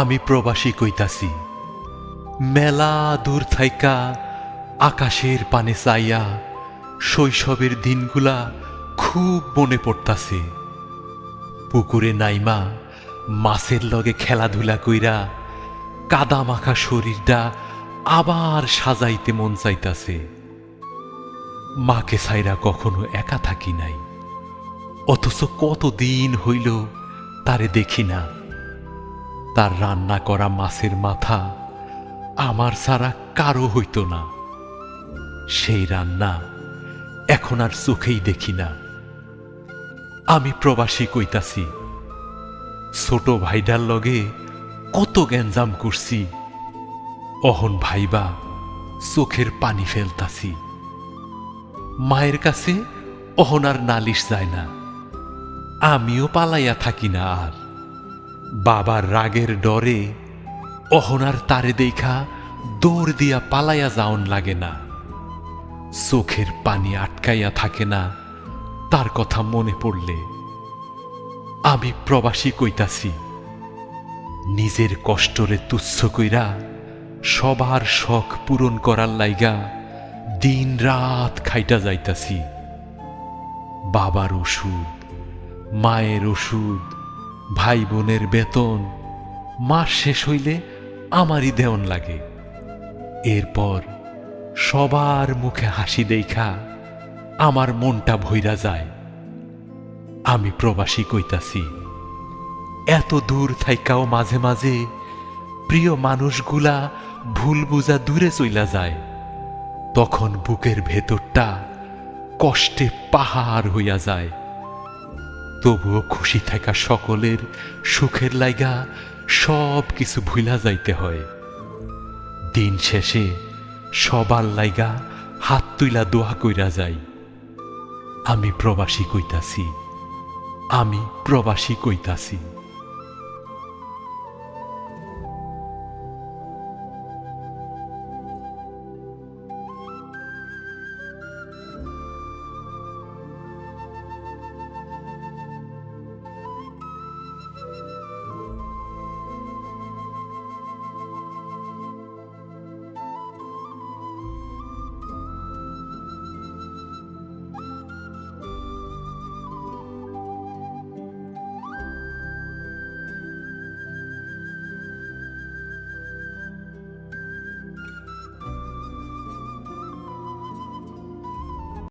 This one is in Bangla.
আমি প্রবাসী কইতাছি, মেলা দূর থাইকা আকাশের পানে চাইয়া শৈশবের দিনগুলা খুব মনে পড়তাছে। পুকুরে নাইমা মাছের লগে খেলাধুলা কইরা কাদা মাখা শরীরটা আবার সাজাইতে মন চাইতাছে। মাকে সাইরা কখনো একা থাকি নাই। অথচ কতদিন হইল তারে দেখি না। তার রান্না করা মাছের মাথা আমার ছাড়া কারও হইত না। সেই রান্না এখন আর চোখেই দেখি না। আমি প্রবাসী কইতাছি, ছোট ভাইডার লগে কত গ্যাঞ্জাম করছি, অহন ভাইবা চোখের পানি ফেলতাছি। মায়ের কাছে অহন আর নালিশ যায় না, আমিও পালাইয়া থাকি না আর। বাবার রাগের ডরে অহনার তারে দেখা দৌড় দিয়া পালাইয়া যাওন লাগে না। চোখের পানি আটকাইয়া থাকে না, তার কথা মনে পড়লে। আমি প্রবাসী কইতাছি, নিজের কষ্টরে তুচ্ছ কইরা সবার শখ পূরণ করার লাইগা দিন রাত খাইটা যাইতাছি। বাবার ওষুধ, মায়ের ওষুধ ভাই বোনের বেতন। মাস শেষ হইলে আমারই দেওন লাগে। এরপর সবার মুখে হাসি দেখা আমার মনটা ভইরা যায়। আমি প্রবাসী কইতাছি, এত দূর থাইকাও মাঝে মাঝে প্রিয় মানুষগুলা ভুল বুঝা দূরে চইলা যায়। তখন বুকের ভেতরটা কষ্টে পাহাড় হইয়া যায়। তবুও খুশি থাকা সকলের সুখের লাইগা সব কিছু ভুলা যাইতে হয়। দিন শেষে সবার লাইগা হাত তুইলা দোয়া কইরা যাই। আমি প্রবাসী কইতাছি। আমি প্রবাসী কইতাছি।